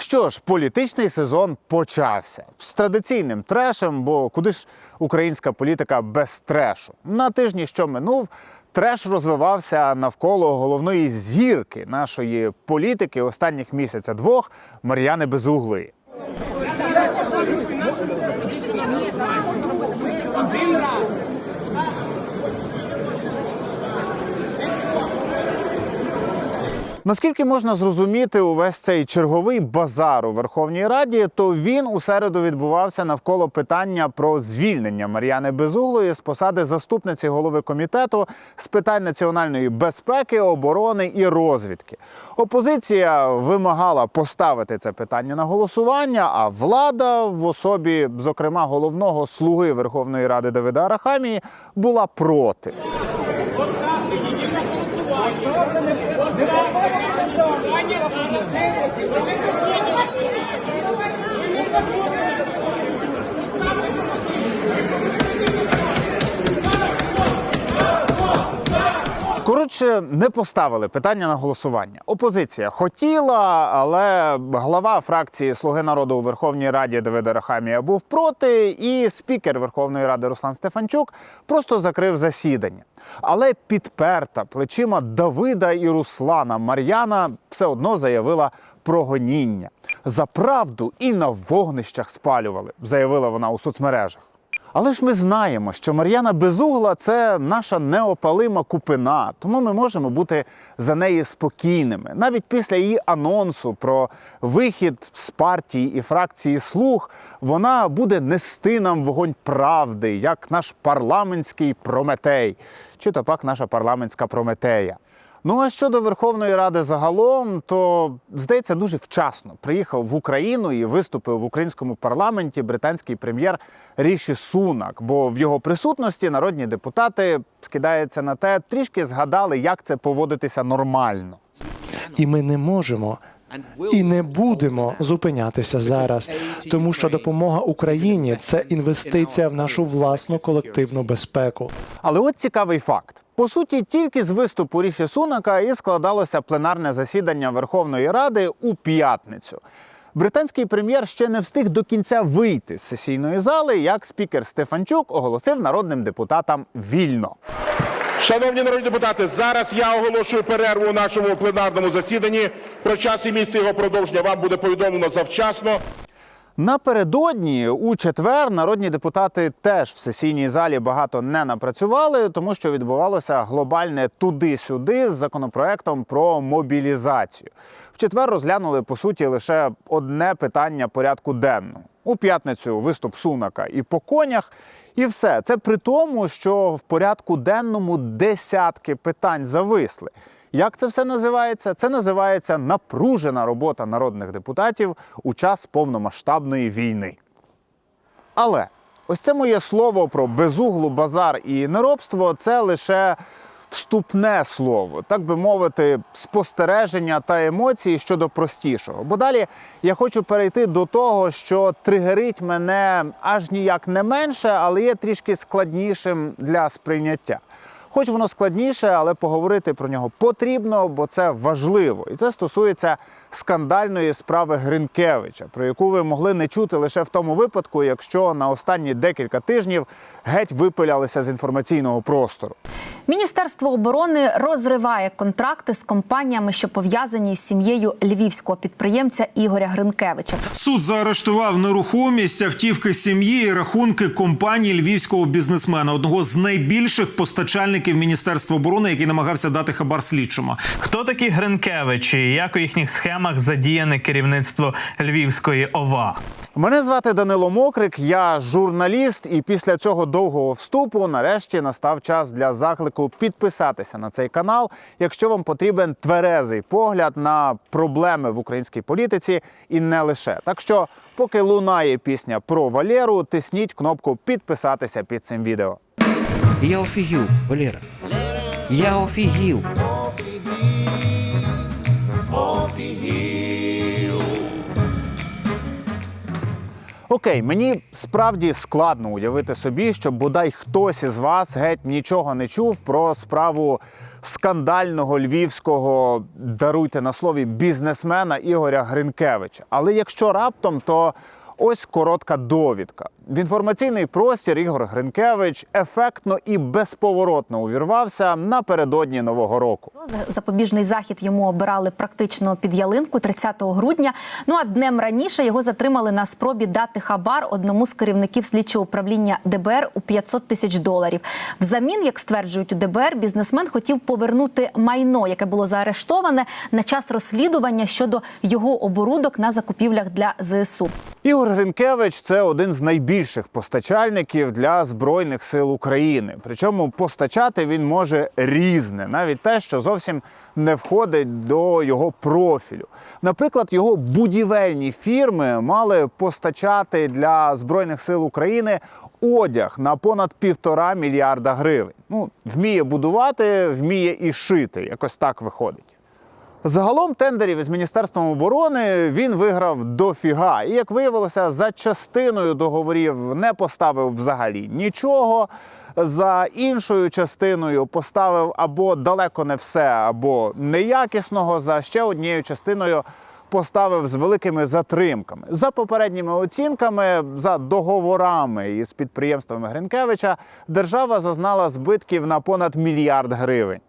Що ж, політичний сезон почався з традиційним трешем, бо куди ж українська політика без трешу? На тижні, що минув, треш розвивався навколо головної зірки нашої політики останніх місяця двох Мар'яни Безуглої. Наскільки можна зрозуміти увесь цей черговий базар у Верховній Раді, то він у середу відбувався навколо питання про звільнення Мар'яни Безуглої з посади заступниці голови комітету з питань національної безпеки, оборони і розвідки. Опозиція вимагала поставити це питання на голосування, а влада в особі, зокрема, головного слуги Верховної Ради Давида Арахамії, була проти. Коротше, не поставили питання на голосування. Опозиція хотіла, але глава фракції Слуги народу у Верховній Раді Давид Арахамія був проти, і спікер Верховної Ради Руслан Стефанчук просто закрив засідання. Але підперта плечима Давида і Руслана Мар'яна все одно заявила про гоніння. За правду і на вогнищах спалювали, заявила вона у соцмережах. Але ж ми знаємо, що Мар'яна Безугла це наша неопалима купина, тому ми можемо бути за неї спокійними. Навіть після її анонсу про вихід з партії і фракції слуг вона буде нести нам вогонь правди, як наш парламентський прометей, чи то пак наша парламентська прометея. Ну а щодо Верховної Ради загалом, то здається дуже вчасно приїхав в Україну і виступив в українському парламенті британський прем'єр Ріші Сунак. Бо в його присутності народні депутати скидається на те, трішки згадали, як це поводитися нормально. І ми не можемо і не будемо зупинятися зараз, тому що допомога Україні це інвестиція в нашу власну колективну безпеку. Але от цікавий факт. По суті, тільки з виступу Ріші Сунака і складалося пленарне засідання Верховної Ради у п'ятницю. Британський прем'єр ще не встиг до кінця вийти з сесійної зали, як спікер Стефанчук оголосив народним депутатам вільно. Шановні народні депутати, зараз я оголошую перерву у нашому пленарному засіданні. Про час і місце його продовження вам буде повідомлено завчасно. Напередодні у четвер народні депутати теж в сесійній залі багато не напрацювали, тому що відбувалося глобальне туди-сюди з законопроектом про мобілізацію. В четвер розглянули по суті лише одне питання порядку денного. У п'ятницю виступ Сунака і по конях. І все це при тому, що в порядку денному десятки питань зависли. Як це все називається? Це називається напружена робота народних депутатів у час повномасштабної війни. Але ось це моє слово про безуглу базар і неробство це лише вступне слово, так би мовити, спостереження та емоції щодо простішого. Бо далі я хочу перейти до того, що тригерить мене аж ніяк не менше, але є трішки складнішим для сприйняття. Хоч воно складніше, але поговорити про нього потрібно, бо це важливо. І це стосується скандальної справи Гринкевича, про яку ви могли не чути лише в тому випадку, якщо на останні декілька тижнів геть випилялися з інформаційного простору. Міністерство оборони розриває контракти з компаніями, що пов'язані з сім'єю львівського підприємця Ігоря Гринкевича. Суд заарештував нерухомість, автівки сім'ї і рахунки компанії львівського бізнесмена, одного з найбільших постачальників Міністерства оборони, який намагався дати хабар слідчому. Хто такі Гринкевичі? Як у їхніх схемах задіяне керівництво Львівської ОВА? Мене звати Данило Мокрик, я журналіст, і після цього довгого вступу нарешті настав час для заклику підписатися на цей канал, якщо вам потрібен тверезий погляд на проблеми в українській політиці і не лише. Так що, поки лунає пісня про Валеру, тисніть кнопку підписатися під цим відео. Я офігів, Валера. Я офігів. Окей, мені справді складно уявити собі, що бодай хтось із вас геть нічого не чув про справу скандального львівського даруйте на слові бізнесмена Ігоря Гринкевича. Але якщо раптом, то ось коротка довідка. В інформаційний простір Ігор Гринкевич ефектно і безповоротно увірвався напередодні нового року. За- Запобіжний захід йому обирали практично під ялинку 30 грудня. Ну а днем раніше його затримали на спробі дати хабар одному з керівників слідчого управління ДБР у 500 тисяч доларів. Взамін, як стверджують у ДБР, бізнесмен хотів повернути майно, яке було заарештоване на час розслідування щодо його оборудок на закупівлях для ЗСУ. Ігор Гринкевич це один з найбільших постачальників для збройних сил України. Причому постачати він може різне, навіть те, що зовсім не входить до його профілю. Наприклад, його будівельні фірми мали постачати для збройних сил України одяг на понад півтора мільярда гривень. Ну, вміє будувати, вміє і шити. Якось так виходить. Загалом тендерів із міністерством оборони він виграв дофіга. І як виявилося, за частиною договорів не поставив взагалі нічого. За іншою частиною поставив або далеко не все, або неякісного. За ще однією частиною поставив з великими затримками. За попередніми оцінками, за договорами із підприємствами Гринкевича, держава зазнала збитків на понад мільярд гривень.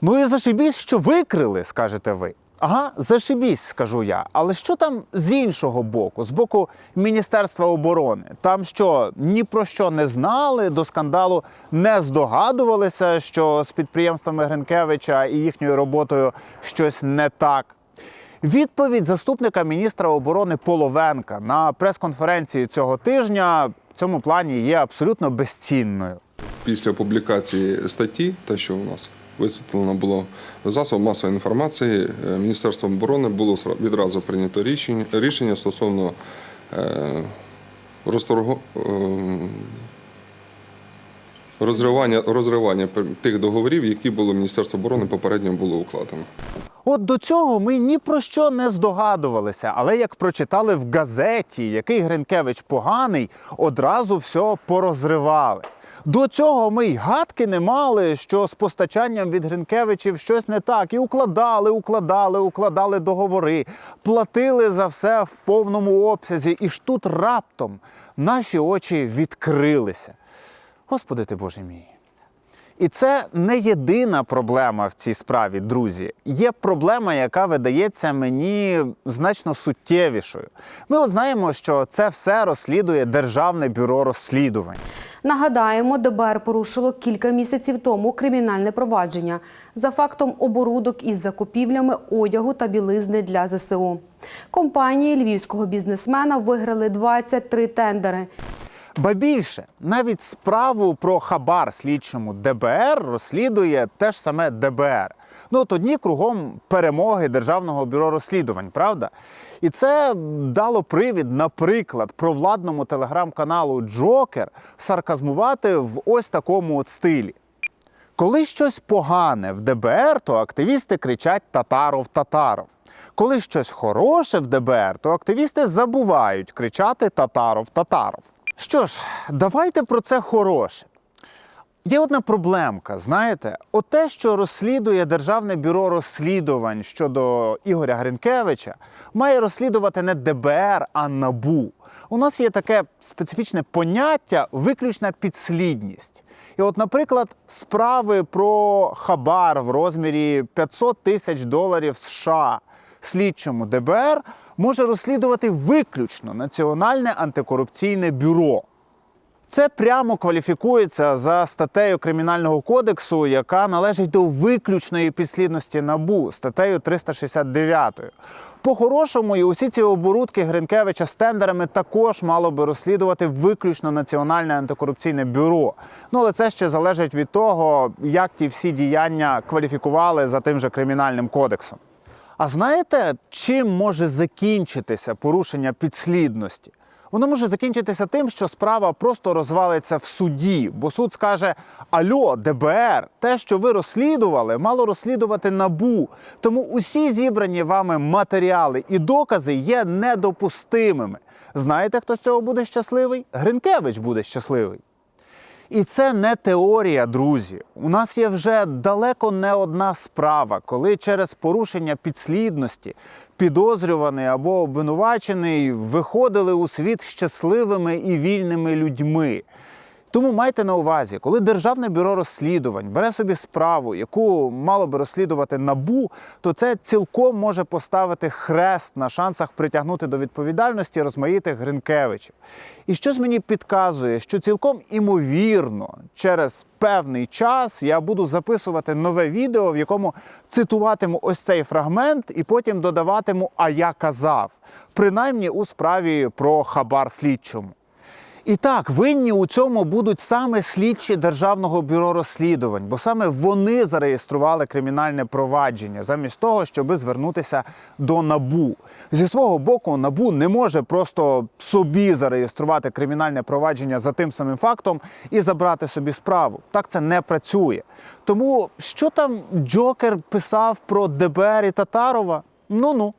Ну і зашибісь, що викрили, скажете ви. Ага, зашибісь, скажу я. Але що там з іншого боку, з боку Міністерства оборони? Там що ні про що не знали, до скандалу не здогадувалися, що з підприємствами Гринкевича і їхньою роботою щось не так. Відповідь заступника міністра оборони Половенка на прес-конференції цього тижня в цьому плані є абсолютно безцінною. Після публікації статті, те, що у нас висвітлено було в засобах масової інформації, е, Міністерством оборони було відразу прийнято рішення, стосовно е, розторгу, е, розривання, розривання тих договорів, які було Міністерство оборони попередньо було укладено. От до цього ми ні про що не здогадувалися, але як прочитали в газеті, який Гринкевич поганий, одразу все порозривали. До цього ми й гадки не мали, що з постачанням від Гринкевичів щось не так. І укладали, укладали, укладали договори, платили за все в повному обсязі. І ж тут раптом наші очі відкрилися. Господи ти Боже мій. І це не єдина проблема в цій справі, друзі. Є проблема, яка видається мені значно суттєвішою. Ми от знаємо, що це все розслідує Державне бюро розслідувань. Нагадаємо, ДБР порушило кілька місяців тому кримінальне провадження за фактом оборудок із закупівлями одягу та білизни для ЗСУ. Компанії львівського бізнесмена виграли 23 тендери. Ба більше, навіть справу про хабар слідчому ДБР розслідує те ж саме ДБР. Ну от одні кругом перемоги Державного бюро розслідувань, правда? І це дало привід, наприклад, провладному телеграм-каналу Джокер сарказмувати в ось такому от стилі. Коли щось погане в ДБР, то активісти кричать Татаров, Татаров. Коли щось хороше в ДБР, то активісти забувають кричати Татаров, Татаров. Що ж, давайте про це хороше. Є одна проблемка, знаєте, от те, що розслідує Державне бюро розслідувань щодо Ігоря Гринкевича, має розслідувати не ДБР, а НАБУ. У нас є таке специфічне поняття виключна підслідність. І от, наприклад, справи про хабар в розмірі 500 тисяч доларів США слідчому ДБР може розслідувати виключно Національне антикорупційне бюро. Це прямо кваліфікується за статтею Кримінального кодексу, яка належить до виключної підслідності НАБУ, статтею 369. По-хорошому, і усі ці оборудки Гринкевича з тендерами також мало би розслідувати виключно Національне антикорупційне бюро. Ну але це ще залежить від того, як ті всі діяння кваліфікували за тим же кримінальним кодексом. А знаєте, чим може закінчитися порушення підслідності? Воно може закінчитися тим, що справа просто розвалиться в суді, бо суд скаже: Альо, ДБР, те, що ви розслідували, мало розслідувати набу. Тому усі зібрані вами матеріали і докази є недопустимими. Знаєте, хто з цього буде щасливий? Гринкевич буде щасливий. І це не теорія, друзі. У нас є вже далеко не одна справа, коли через порушення підслідності підозрюваний або обвинувачений виходили у світ щасливими і вільними людьми. Тому майте на увазі, коли Державне бюро розслідувань бере собі справу, яку мало би розслідувати набу, то це цілком може поставити хрест на шансах притягнути до відповідальності розмаїтих Гринкевичів. І щось мені підказує, що цілком імовірно, через певний час я буду записувати нове відео, в якому цитуватиму ось цей фрагмент, і потім додаватиму А я казав, принаймні у справі про хабар слідчому. І так, винні у цьому будуть саме слідчі Державного бюро розслідувань, бо саме вони зареєстрували кримінальне провадження, замість того, щоби звернутися до набу. Зі свого боку, набу не може просто собі зареєструвати кримінальне провадження за тим самим фактом і забрати собі справу. Так це не працює. Тому що там Джокер писав про ДБР і Татарова? Ну ну.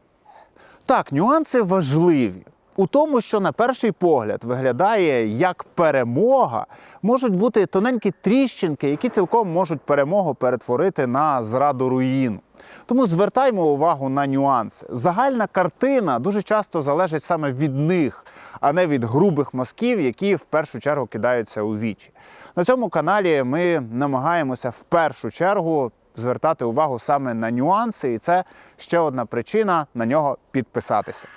Так, нюанси важливі. У тому, що на перший погляд виглядає як перемога, можуть бути тоненькі тріщинки, які цілком можуть перемогу перетворити на зраду руїну. Тому звертаймо увагу на нюанси. Загальна картина дуже часто залежить саме від них, а не від грубих мазків, які в першу чергу кидаються у вічі. На цьому каналі ми намагаємося в першу чергу звертати увагу саме на нюанси, і це ще одна причина на нього підписатися.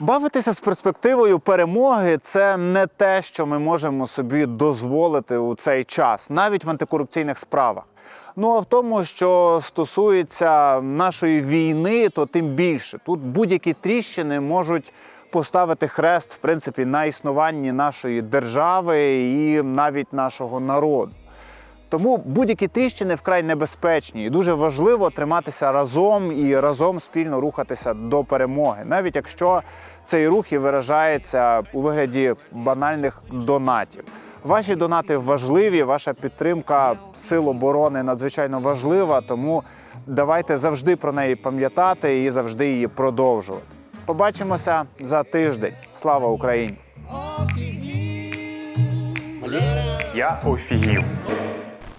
Бавитися з перспективою перемоги це не те, що ми можемо собі дозволити у цей час, навіть в антикорупційних справах. Ну а в тому, що стосується нашої війни, то тим більше тут будь-які тріщини можуть поставити хрест в принципі на існуванні нашої держави і навіть нашого народу. Тому будь-які тріщини вкрай небезпечні, і дуже важливо триматися разом і разом спільно рухатися до перемоги, навіть якщо цей рух і виражається у вигляді банальних донатів. Ваші донати важливі, ваша підтримка сил оборони надзвичайно важлива, тому давайте завжди про неї пам'ятати і завжди її продовжувати. Побачимося за тиждень. Слава Україні! Я офігів.